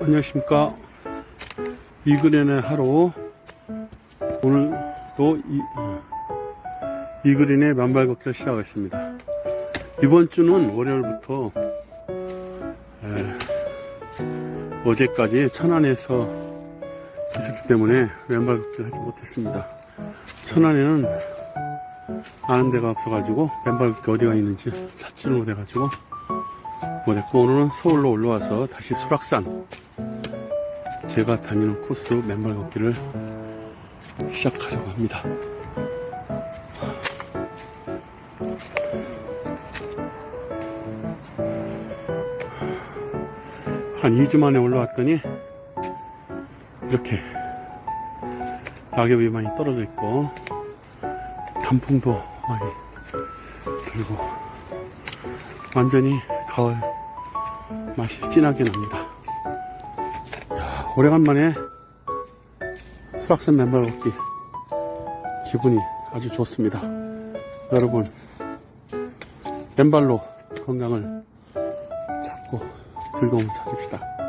안녕하십니까. 이그린의 하루. 오늘도 이, 이그린의 만발 걷기를 시작하겠습니다. 이번 주는 월요일부터 에, 어제까지 천안에서 있었기 때문에 왼발 걷기를 하지 못했습니다. 천안에는 아는 데가 없어가지고 왼발 걷기 어디가 있는지 찾지를 못해가지고 못했고 오늘은 서울로 올라와서 다시 수락산 제가 다니는 코스 맨발 걷기를 시작하려고 합니다. 한 2주 만에 올라왔더니 이렇게 낙엽이 많이 떨어져 있고 단풍도 많이 들고 완전히 가을 맛이 진하게 납니다. 야, 오래간만에 수락산 맨발 걷기 기분이 아주 좋습니다. 여러분 맨발로 건강을 찾고 즐거움을 찾읍시다.